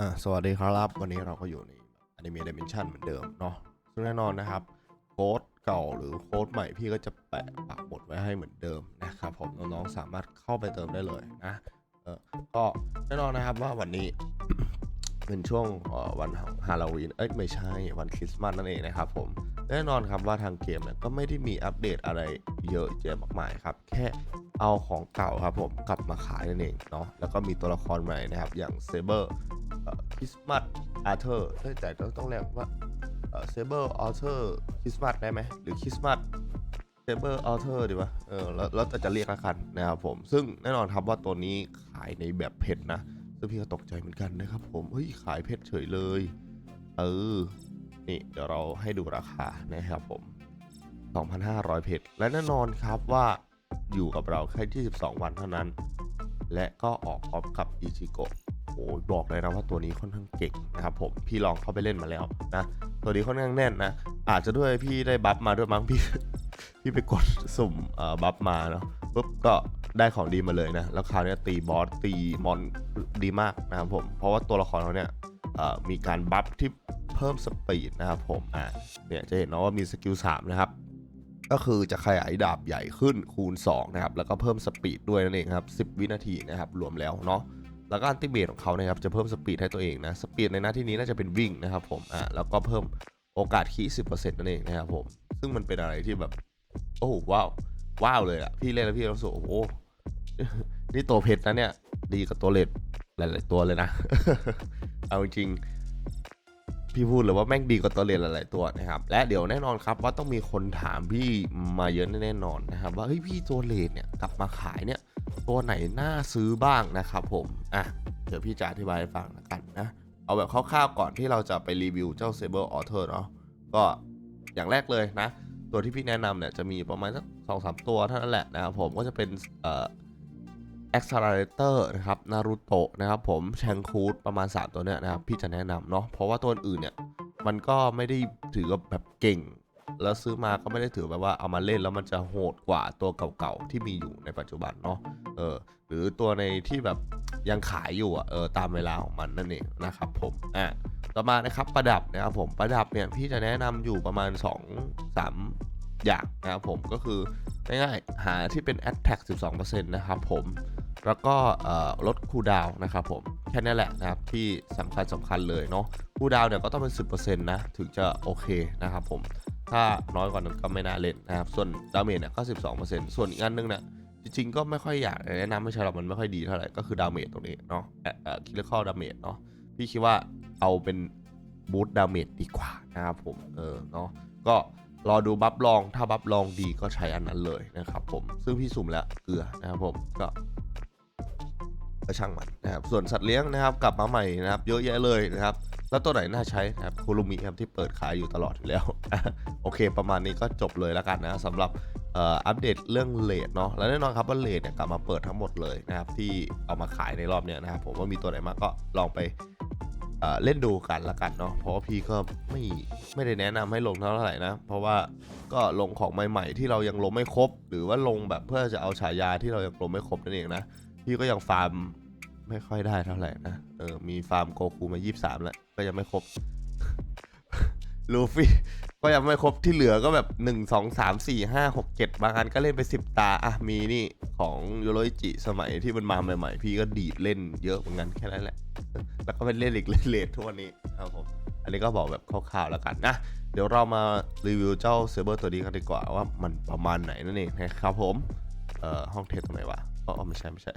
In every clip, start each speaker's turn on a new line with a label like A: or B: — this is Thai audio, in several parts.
A: อ่าสวัสดีครับ วันนี้เราก็อยู่ใน Anime Dimension เหมือนเดิมเนาะซึ่งแน่นอนนะครับ โค้ดเก่าหรือโค้ดใหม่พี่ก็จะแปะปักหมุดไว้ให้เหมือนเดิมนะครับผมน้องๆสามารถเข้าไปเติมได้เลยนะเออก็แน่นอนนะครับว่าวันนี้เป็นช่วงเอ่อวันฮาโลวีนเอ้ยไม่ใช่วันคริสต์มาสนั่นเองนะครับผมแน่นอนครับว่าทางเกมเนี่ยก็ไม่ได้มีอัปเดตอะไรเยอะแยะมากมายครับ แค่เอาของเก่าครับผมกลับมาขายนั่นเองเนาะแล้วก็มีตัวละครใหม่นะครับอย่างเซเบอร์ ริสต์มาสอาร์เธอร์แต่ต้องต้องเรียกว่าเซเบอร์อาร์เธอร์คริสต์มาสได้ไหมหรือคริสต์มาสเซเบอร์อาร์เธอร์ดีวะเออแล้วแล้วจะเรียกละกันนะครับผม ซึ่งแน่นอนครับว่าตัวนี้ขายในแบบเพชรนะ ซึ่งพี่ก็ตกใจเหมือนกันนะครับผมเฮ้ยขายเพชรเฉยเลย เออ นี่เดี๋ยวเราให้ดูราคานะครับผม 2,500 เพชรและแน่นอนครับว่าอยู่กับเราแค่ที่12วันเท่านั้น และก็ออกพร้อมกับอิจิโกะ โอ้บอกเลยนะว่าตัวนี้ค่อนข้างเก่งนะครับผมพี่ลองเข้าไปเล่นมาแล้วนะตัวนี้ค่อนข้างแน่นนะ อาจจะด้วยพี่ได้บัฟมาด้วยมั้งพี่พี่ไปกดสุ่มเอ่อบัฟมาเนาะปุ๊บก็ได้ของดีมาเลยนะ แล้วคราวนี้ตีบอสตีมอนดีมากนะครับผม เพราะว่าตัวละครเขาเนี่ยมีการบัฟที่เพิ่มสปีดนะครับผมอ่าเนี่ยจะเห็นเนาะว่ามีสกิล3นะครับก็คือจะขยายดาบใหญ่ขึ้นคูณ 2 นะครับ แล้วก็เพิ่มสปีดด้วยนั่นเองครับ 10 วินาทีนะครับ รวมแล้วเนาะ แล้วก็อันติเมทของเขานะครับจะเพิ่มสปีดให้ตัวเองนะสปีดในหน้าที่นี้น่าจะเป็นวิ่งนะครับผมอ่าแล้วก็เพิ่มโอกาสคี10%นั่นเองนะครับผมซึ่งมันเป็นอะไรที่แบบ โอ้ว้าวว้าวเลยอะพี่เล่นแล้วพี่รู้สึกโอ้โหนี่ตัวเพชรนะเนี่ย ดีกว่าตัวเลดหลาย ๆ ตัวเลยนะ เอาจริงพี่พูดเลยว่าแม่งดีกว่าตัวเลดหลาย ๆ ตัวนะครับ และเดี๋ยวแน่นอนครับว่าต้องมีคนถามพี่มาเยอะแน่นอนนะครับ ว่าเฮ้ยพี่ตัวเลดเนี่ยกลับมาขายเนี่ย ตัวไหนน่าซื้อบ้างนะครับผมอะเดี๋ยวพี่จะอธิบายให้ฟังแล้วกันนะ เอาแบบคร่าวๆก่อนที่เราจะไปรีวิวเจ้า Saber Author เนาะก็อย่างแรกเลยนะ ตัวที่พี่แนะนำเนี่ยจะมีประมาณสักสองสามตัวเท่านั้นแหละนะครับผมก็จะเป็นเอ่อ Accelerator นะครับนารูโตะนะครับผมแชงคูดประมาณ 3 ตัวเนี้ยนะครับ พี่จะแนะนำเนาะเพราะว่าตัวอื่นเนี่ย มันก็ไม่ได้ถือว่าแบบเก่ง แล้วซื้อมาก็ไม่ได้ถือแบบว่าเอามาเล่นแล้วมันจะโหดกว่าตัวเก่าๆที่มีอยู่ในปัจจุบันเนาะเออหรือตัวในที่แบบยังขายอยู่อะเออตามเวลาของมันนั่นเองนะครับผมอะต่อมานะครับประดับนะครับผมประดับเนี่ยพี่จะแนะนำอยู่ประมาณ 2 3 อย่างนะครับผมก็คือง่ายๆหาที่เป็น Attack 12%นะครับผมแล้วก็ลดคูดาวนะครับผมแค่นี้แหละนะครับที่สำคัญสำคัญเลยเนาะคูดาวเนี่ยก็ต้องเป็น 10%นะถึงจะโอเคนะครับผม ถ้าน้อยกว่านั้นก็ไม่น่าเล่นนะครับ ส่วนดาเมจเนี่ยก็12%ส่วนอีกอันนึงเนี่ยจริงๆก็ไม่ค่อยอยากแนะนำไม่ใช่หรอกมันไม่ค่อยดีเท่าไหร่ก็คือดาเมจตรงนี้เนาะเอ่อคิดเลอร์ข้อดาเมจเนาะพี่คิดว่าเอาเป็นบูตดาเมจดีกว่านะครับผมเออเนาะก็รอดูบัฟลองถ้าบัฟลองดีก็ใช้อันนั้นเลยนะครับผมซึ่งพี่สุ่มแล้วเกลือนะครับผมก็ก็ช่างมันนะครับส่วนสัตว์เลี้ยงนะครับกลับมาใหม่นะครับ เยอะแยะเลยนะครับ แล้วตัวไหนน่าใช้นะครับคุรุมิครับที่เปิดขายอยู่ตลอดอยู่แล้ว โอเค ประมาณนี้ก็จบเลยแล้วกันนะสำหรับอัปเดตเรื่องเลทเนาะแล้วแน่นอนครับว่าเลทเนี่ยกลับมาเปิดทั้งหมดเลยนะครับที่เอามาขายในรอบเนี้ยนะครับผมว่ามีตัวไหนมางก็ลองไปเเล่นดูกันละกันเนาะเพราะพี่ก็ไม่ไม่ได้แนะนำให้ลงเท่าไหร่นะ เพราะว่าก็ลงของใหม่ๆ ที่เรายังลงไม่ครบ หรือว่าลงแบบเพื่อจะเอาฉายาที่เรายังลงไม่ครบนั่นเองนะพี่ก็ยังฟาร์ม ไม่ค่อยได้เท่าไหร่นะ เออ มีฟาร์มโกคูมา 23 แล้ว ก็ยังไม่ครบ ลูฟี่ ก็ยังไม่ครบที่เหลือก็แบบ 1 2 3 4 5 6 7 บางอันก็เล่นไป 10 ตา อะ มีนี่ของโยโรจิสมัยที่มันมาใหม่ๆ พี่ก็ดีดเล่นเยอะเหมือนกันแค่นั้นแหละ แล้วก็เป็นเล่นอีกเล่นเรททุกวันนี้นะครับผม อันนี้ก็บอกแบบคร่าวๆแล้วกันนะ เดี๋ยวเรามารีวิวเจ้าเซเบอร์ตัวนี้กันดีกว่าว่ามันประมาณไหนนั่นเองนะครับผม เอ่อ ห้องเทสตรงไหนวะ อ๋อไม่ใช่ไม่ใช่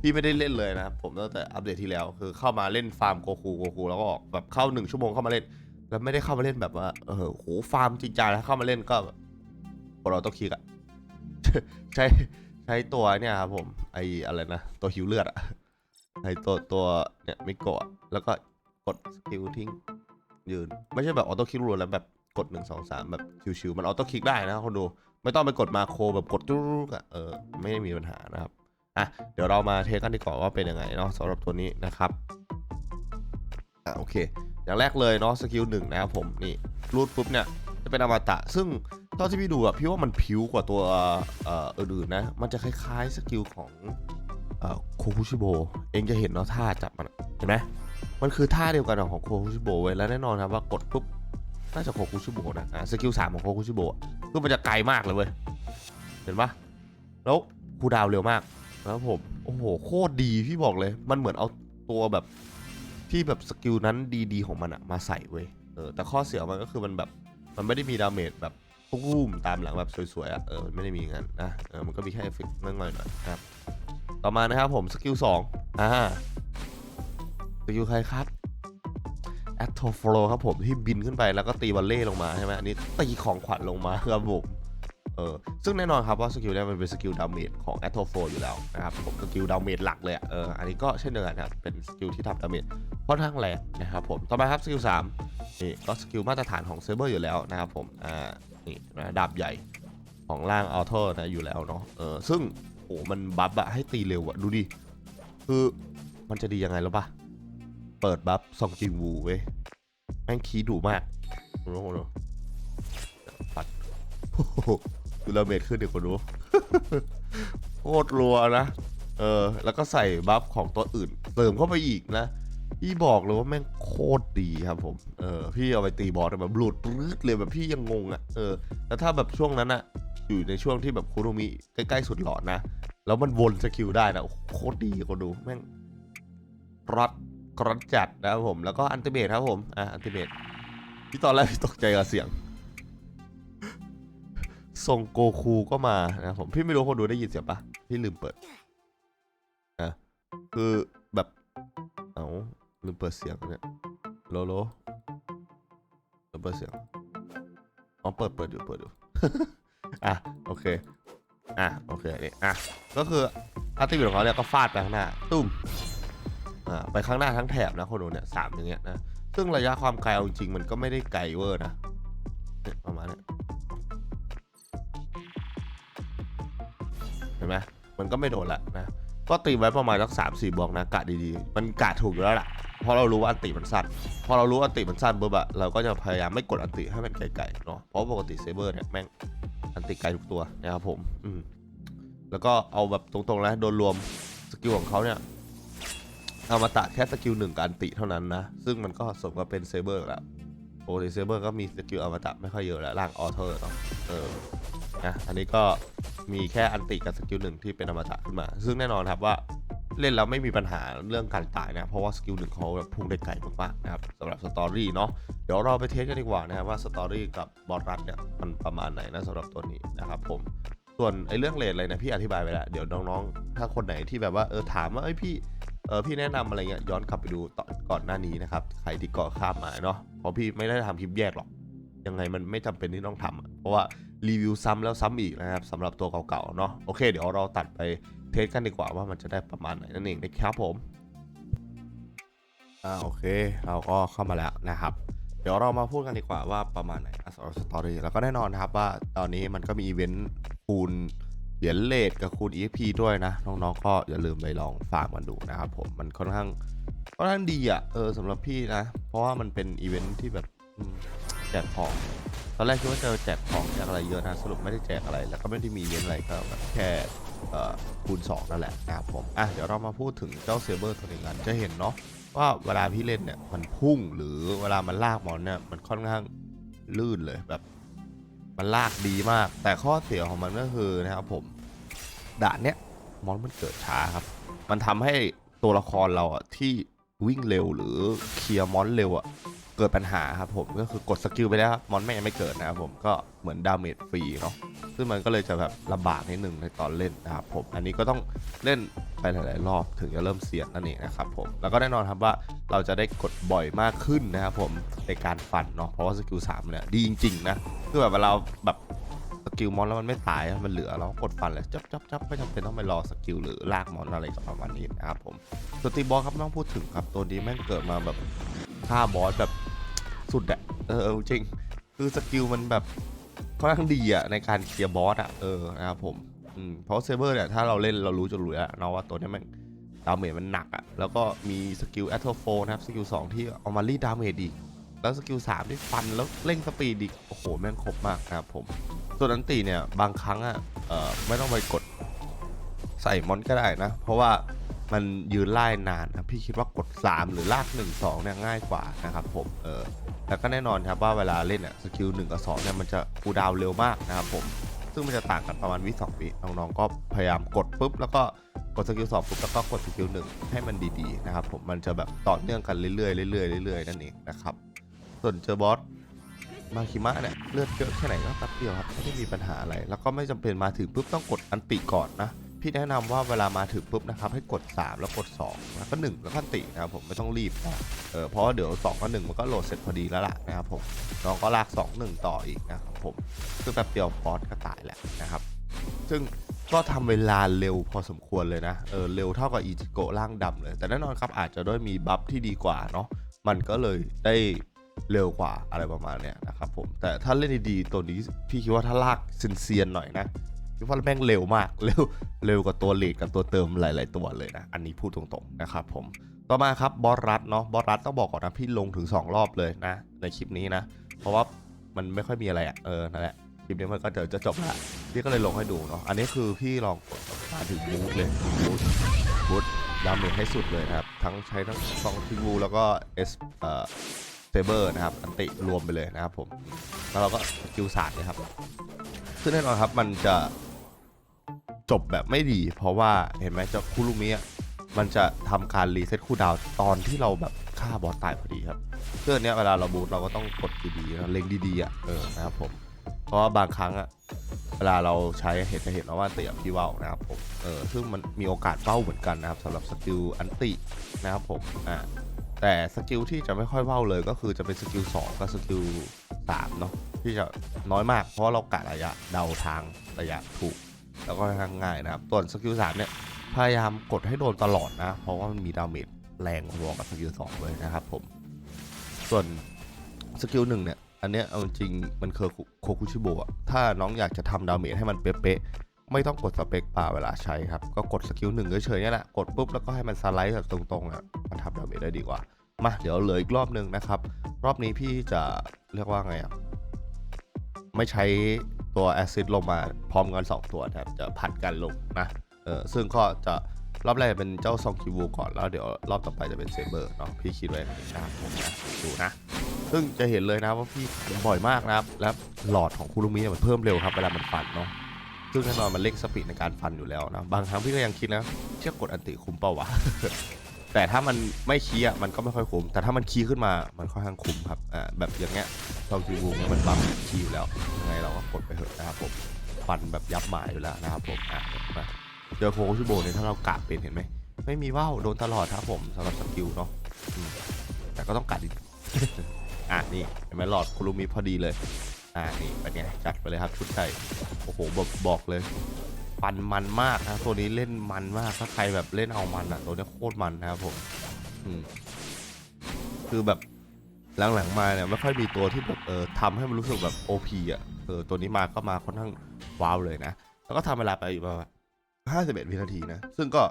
A: พี่ไม่ได้เล่นเลยนะครับผมตั้งแต่อัปเดตที่แล้ว คือเข้ามาเล่นฟาร์มโกคูโกคูแล้วก็ออกแบบเข้าหนึ่งชั่วโมงเข้ามาเล่น แล้วไม่ได้เข้ามาเล่นแบบว่าเออโหฟาร์มจริงจังแล้วเข้ามาเล่นก็แบบเราต้องคลิกอะใช้ใช้ตัวเนี่ยครับผมไออะไรนะตัวหิวเลือดอะใช้ตัวตัวเนี่ยไมิโกะแล้วก็กดสกิลทิ้งยืน ไม่ใช่แบบออโต้คลิกรัวแล้วแบบกด1 2 3แบบชิวๆมันออโต้คลิกได้นะคนดู ไม่ต้องไปกดมาโครแบบกดจุ๊กอะเออไม่ได้มีปัญหานะครับอะเดี๋ยวเรามาเทสกันดีกว่าว่าเป็นยังไงเนาะสำหรับตัวนี้นะครับอะโอเค อย่างแรกเลยเนาะสกิลหนึ่งนะครับผมนี่รูดปุ๊บเนี่ยจะเป็นอมตะ ซึ่งตอนที่พี่ดูอะพี่ว่ามันผิวกว่าตัวเอ่ออื่นๆนะ มันจะคล้ายๆสกิลของเอ่อโคคุชิโบเองจะเห็นเนาะท่าจับมันเห็นไหมมันคือท่าเดียวกันของโคคุชิโบเว้ยแล้วแน่นอนครับว่ากดปุ๊บ น่าจะโคคุชิโบนะอ่าสกิลสามของโคคุชิโบะคือมันจะไกลมากเลยเว้ยเห็นปะแล้วคูดาวเร็วมากแล้วผมโอ้โหโคตรดีพี่บอกเลย มันเหมือนเอาตัวแบบที่แบบสกิลนั้นดีๆของมันอะมาใส่เว้ยเออแต่ข้อเสียมันก็คือมันแบบมันไม่ได้มีดาเมจแบบตุ้มตามหลังแบบสวยๆอะเออมันไม่ได้มีงั้นนะเออมันก็มีแค่เอฟเฟกต์นิดหน่อยๆนะครับ ต่อมานะครับผมสกิลสองอ่าสกิลใครครับ แอตโทโลครับผมที่บินขึ้นไปแล้วก็ตีบัลเล่ลงมาใช่ไหมอันนี้ตีของขวัญลงมาครับผมเออซึ่งแน่นอนครับว่าสกิลนี้มันเป็นสกิลดาเมจของแอตโทโฟอยู่แล้วนะครับผมสกิลดาเมจหลักเลยเอออันนี้ก็เช่นเดียวกันครับเป็นสกิลที่ทำดาเมจค่อนข้างแรงนะครับผมต่อมาครับสกิลสามนี่ก็สกิลมาตรฐานของเซเบอร์อยู่แล้วนะครับผมอ่านี่นะดาบใหญ่ของล่างอัลเทอร์นะอยู่แล้วเนาะเออซึ่งโอ้มันบัฟอะให้ตีเร็วอะดูดิคือมันจะดียังไงแล้วปะ ปิดบัฟซองจินวูเว้ยแม่งคีดุมากโอ้โหปัดโหดูระเบิดขึ้นเดี๋ยวคนดูโคตรรัวนะ เออ แล้วก็ใส่บัฟของตัวอื่นเติมเข้าไปอีกนะ พี่บอกเลยว่าแม่งโคตรดีครับผม เออ พี่เอาไปตีบอสแบบหลุดปรื๊ดเลยแบบพี่ยังงงอะ่ะ เออ แล้วถ้าแบบช่วงนั้นอะอยู่ในช่วงที่แบบคุโรมิใกล้ๆสุดหลอดนะ แล้วมันวนสกิลได้นะโอ้โหโคตรดีคนดูแม่งรัด กรัดจัดนะครับผมแล้วก็อันติเมทครับผมอะอันติเมทที่ตอนแรกพี่ตกใจกับเสียงส่งโกคูก็มานะครับผมพี่ไม่รู้คนดูได้ยินเสียงปะพี่ลืมเปิดนะคือแบบเอาลืมเปิดเสียงเนี่ยโลโลลืมเปิดเสียงอ๋อเปิดเปิดอยู่เปิดอยู่อะโอเคอะโอเคนี่อะก็คืออัลติเมทของเขาเนี่ยก็ฟาดไปข้างหน้าตุ้ม ไปข้างหน้าทั้งแถบนะคนดูเนี่ยสามอย่างเงี้ยนะซึ่งระยะความไกลเอาจริงมันก็ไม่ได้ไกลเวอร์นะประมาณนี้เห็นไหมมันก็ไม่โดนละนะก็ตีไว้ประมาณสักสามสี่บวกนะกะดีๆ มันกะถูกอยู่แล้วล่ะเพราะเรารู้ว่าอันติมันสั้นพอเรารู้อันติมันสั้นปุ๊บอะเราก็จะพยายามไม่กดอันติให้มันไกลๆเนาะเพราะปกติเซเบอร์เนี่ยแม่งอันติไกลทุกตัวนะครับผมอืมแล้วก็เอาแบบตรงๆแล้วโดนรวมสกิลของเขาเนี่ย อามาตะแค่สกิลหนึ่งกับอันติเท่านั้นนะ ซึ่งมันก็สมกับเป็นเซเบอร์แล้วปกติเซเบอร์ก็มีสกิลอมตะไม่ค่อยเยอะแล้วล่างออเทอร์เนาะเออนะอันนี้ก็มีแค่อันติกับสกิลหนึ่งที่เป็นอมตะขึ้นมา ซึ่งแน่นอนครับว่าเล่นแล้วไม่มีปัญหาเรื่องการตายนะ เพราะว่าสกิลหนึ่งเขาแบบพุ่งได้ไกลมากๆนะครับสำหรับสตอรี่เนาะเดี๋ยวเราไปเทสกันดีกว่านะครับว่าสตอรี่กับบอสรัดเนี่ยมันประมาณไหนนะสำหรับตัวนี้นะครับผมส่วนไอ้เรื่องเลทอะไรเนะพี่อธิบายไปแล้วเดี๋ยวน้องๆ ถ้าคนไหนที่แบบว่าเออถามว่าเอ้ยพี่ เออพี่แนะนำอะไรเงี้ยย้อนกลับไปดูตอนก่อนหน้านี้นะครับใครที่เกาะข้ามมาเนาะเพราะพี่ไม่ได้ทำคลิปแยกหรอก ยังไงมันไม่จำเป็นที่ต้องทำอะเพราะว่ารีวิวซ้ำแล้วซ้ำอีกนะครับสำหรับตัวเก่าๆเนาะโอเค เดี๋ยวเราตัดไปเทสกันดีกว่าว่ามันจะได้ประมาณไหนนั่นเองนะครับผมอ่าโอเค เราก็เข้ามาแล้วนะครับ เดี๋ยวเรามาพูดกันดีกว่าว่าประมาณไหนสำหรับสตอรี่แล้วก็แน่นอนนะครับว่าตอนนี้มันก็มีอีเวนต์คูณ เหรียญเลทกับคูณ EXP ด้วยนะ น้องๆก็อย่าลืมไปลองฟาร์มกันดูนะครับผมมันค่อนข้างค่อนข้างดีอะเออสำหรับพี่นะ เพราะว่ามันเป็นอีเวนต์ที่แบบแจกของตอนแรกคิดว่าจะแจกของแจกอะไรเยอะนะสรุปไม่ได้แจกอะไร แล้วก็ไม่ได้มีเวนอะไรก็แบบแค่เอ่อคูณ2นั่นแหละนะครับผมอะเดี๋ยวเรามาพูดถึงเจ้าเซเบอร์ตัวนี้กันจะเห็นเนาะว่าเวลาพี่เล่นเนี่ยมันพุ่งหรือเวลามันลากมอนเนี่ยมันค่อนข้างลื่นเลยแบบ มันลากดีมาก แต่ข้อเสียของมันก็คือนะครับผม ด่านเนี้ยมอนมันเกิดช้าครับ มันทำให้ตัวละครเราอะที่วิ่งเร็วหรือเคลียร์มอนเร็วอะเกิดปัญหาครับผมก็คือกดสกิลไปแล้วมอนแม่งยังไม่เกิดนะครับผมก็เหมือนดาเมจฟรีเนาะซึ่งมันก็เลยจะแบบลำบากนิดนึงในตอนเล่นนะครับผมอันนี้ก็ต้องเล่นไปหลาย ๆ รอบถึงจะเริ่มเสียงนั่นเองนะครับผมแล้วก็แน่นอนครับว่าเราจะได้กดบ่อยมากขึ้นนะครับผมในการฟันเนาะเพราะว่าสกิลสามเนี่ยดีจริง ๆ นะคือแบบเวลาแบบ กิลมอนแล้วมันไม่ตายมันเหลือเราก็กดฟันเลยจับจับจับไม่จำเป็นต้องไปรอสกิลหรือลากมอนอะไรกับประมาณนี้นะครับผมสตีบอสครับต้องพูดถึงครับตัวนี้แม่งเกิดมาแบบฆ่าบอสแบบสุดอะเออจริง คือสกิลมันแบบค่อนข้างดีอะในการเคลียร์บอสอะเออนะครับผมเพราะเซเบอร์เนี่ยถ้าเราเล่นเรารู้จนรู้แล้วเนาะว่าตัวนี้มันดาเมจมันหนักอะ่ะแล้วก็มีสกิลแอตโทโฟนะครับสกิล2ที่เอามารีดดาเมจอีกแล้วสกิล3ที่ฟันแล้วเร่งสปีดอีกโอ้โห แม่งครบมากนะครับผม ส่วนอันตีเนี่ยบางครั้งอะ่ะเอ่อไม่ต้องไปกดใส่มอนก็ได้นะ เพราะว่ามันยืนไล่นานนะพี่คิดว่ากด 3 หรือลาก 1 2เนี่ยง่ายกว่านะครับผมเออแล้วก็แน่นอนครับว่าเวลาเล่นอะสกิล1กับ2เนี่ยมันจะคูดาวเร็วมากนะครับผมซึ่งมันจะต่างกันประมาณวิสองวิน้องๆก็พยายามกดปุ๊บแล้วก็กดสกิล2ปุ๊บแล้วก็กดสกิล1ให้มันดีๆนะครับผมมันจะแบบต่อเนื่องกันเรื่อยๆเรื่อยๆเรื่อยๆนั่นเองนะครับส่วนเจอบอส มาคิมะเนี่ยเลือดเยอะแค่ไหนก็แป๊บเดียวครับไม่ได้มีปัญหาอะไร แล้วก็ไม่จำเป็นมาถึงปุ๊บต้องกดอันติก่อนนะพี่แนะนำว่าเวลามาถึงปุ๊บนะครับให้กด 3 แล้วกด 2 แล้วก็ 1 แล้วก็อันตินะครับผมไม่ต้องรีบนะเออเพราะเดี๋ยว2กับ1มันก็โหลดเสร็จพอดีแล้วล่ะนะครับผมน้องก็ลาก 2 1 ต่ออีกนะครับผมซึ่งแป๊บเดียวฟอสก็ตายแหละนะครับ ซึ่งก็ทำเวลาเร็วพอสมควรเลยนะเออเร็วเท่ากับอีจิโกะร่างดำเลย แต่แน่นอนครับอาจจะด้วยมีบัฟที่ดีกว่าเนาะมันก็เลยได้ เร็วกว่าอะไรประมาณเนี้ยนะครับผมแต่ถ้าเล่นดีๆตัวนี้พี่คิดว่าถ้าลากเซียนๆหน่อยนะพี่ว่าแม่งเร็วมากเร็วเร็วกว่าตัวเลดกับตัวเติมหลาย ๆ ตัวเลยนะ อันนี้พูดตรงๆนะครับผมต่อมาครับบอสรัดเนาะบอสรัดต้องบอกก่อนนะพี่ลงถึง 2 รอบเลยนะ ในคลิปนี้นะ เพราะว่ามันไม่ค่อยมีอะไรอะ่ะเออนั่นแหละคลิปนี้มันก็เดี๋ยวจะจบละพี่ก็เลยลงให้ดูเนาะอันนี้คือพี่ลองกดมาถึงบูทเลยบูทบูทดาเมจให้สุดเลยครับทั้งใช้ทั้งซองทิวูแล้วก็เอสเอ่อ เซเบอร์นะครับอันติรวมไปเลยนะครับผมแล้วเราก็สกิลศาสตร์นะครับซึ่งแน่นอนครับมันจะจบแบบไม่ดี เพราะว่าเห็นไหมเจ้าคุรุมิอะมันจะทำการรีเซ็ตคูลดาวตอนที่เราแบบฆ่าบอสตายพอดีครับเพื่อนเนี้ยเวลาเราบูทเราก็ต้องกดดีๆเล็งดีๆอะเออนะครับผมเพราะว่าบางครั้งอะเวลาเราใช้เห็นจะเห็นนะว่าเตะพี่ว้าวนะครับผมเออซึ่งมันมีโอกาสเว้าเหมือนกันนะครับสำหรับสกิลอันตินะครับผมอ่า แต่สกิลที่จะไม่ค่อยเว้าเลยก็คือจะเป็นสกิล2กับสกิล3เนาะที่จะน้อยมากเพราะเรากะระยะเดาทางระยะถูก แล้วก็ค่อนข้างง่ายนะครับส่วนสกิล3เนี่ยพยายามกดให้โดนตลอดนะ เพราะว่ามันมีดาเมจแรงพอกับสกิล2เลยนะครับผม ส่วนสกิลหนึ่งเนี่ย อันเนี้ยเอาจริงมันคือโคคุชิโบะถ้าน้องอยากจะทำดาเมจให้มันเป๊ะ ไม่ต้องกดสเปคป่าเวลาใช้ครับ ก็กดสกิลหนึ่งเฉยๆนี่แหละ กดปุ๊บแล้วก็ให้มันสไลด์แบบตรงๆอะมันทำดาเมจได้ดีกว่า มาเดี๋ยวเหลืออีกรอบหนึ่งนะครับ รอบนี้พี่จะเรียกว่าไงอะไม่ใช้ตัวแอซิดลงมาพร้อมกัน 2 ตัวนะครับจะผัดกันลงนะเออซึ่งก็จะรอบแรกเป็นเจ้าซองคิวูก่อนแล้วเดี๋ยวรอบต่อไปจะเป็นเซเบอร์เนาะพี่คิดไว้นะครับผมนะดูนะ ซึ่งจะเห็นเลยนะว่าพี่บ่อยมากนะครับ แล้วหลอดของคุรุมิเนี่ยมันเพิ่มเร็วครับเวลามันฟันเนาะ ซึ่งแน่นอนมันเร่งสปีดในการฟันอยู่แล้วนะ บางครั้งพี่ก็ยังคิดนะเชื่อกดอันติคุ้มเปล่าวะ แต่ถ้ามันไม่คีย์อะมันก็ไม่ค่อยคุ้ม แต่ถ้ามันคีย์ขึ้นมา มันค่อนข้างคุ้มครับ อ่า แบบอย่างเงี้ยซองคิวูมันบัฟคีย์อยู่แล้ว ยังไงเราก็กดไปเถอะนะครับผมฟันแบบยับหมายอยู่แล้วนะครับผม อะมาเจอโคชิโบเนี่ยถ้าเรากะเป็นเห็นไหม ไม่มีว่าวโดนตลอดครับผมสำหรับสกิลเนาะแต่ก็ต้องกัดอีกอะนี่เห็นไหมหลอดคุรุมิพอดีเลย อ่านี่เป็นไงจัดไปเลยครับชุดไทยโอ้โหบอกบอกเลยปันมันมากนะตัวนี้เล่นมันมากถ้าใครแบบเล่นเอามันอะตัวนี้โคตรมันนะครับผมอืมคือแบบหลังๆมาเนี่ยไม่ค่อยมีตัวที่แบบเออทำให้มันรู้สึกแบบ OP อะเออตัวนี้มาก็มาค่อนข้างว้าวเลยนะ แล้วก็ทำเวลาไปประมาณ51วินาทีนะ ซึ่งก็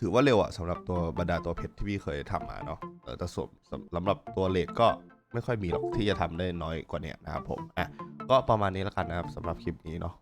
A: ถือว่าเร็วอะสำหรับตัวบรรดาตัวเพชรที่พี่เคยทำมาเนาะเออแต่ส่วนสำหรับตัวเลดก็ ไม่ค่อยมีหรอกที่จะทำได้น้อยกว่านี้นะครับผมอะก็ประมาณนี้แล้วกันนะครับสำหรับคลิปนี้เนาะ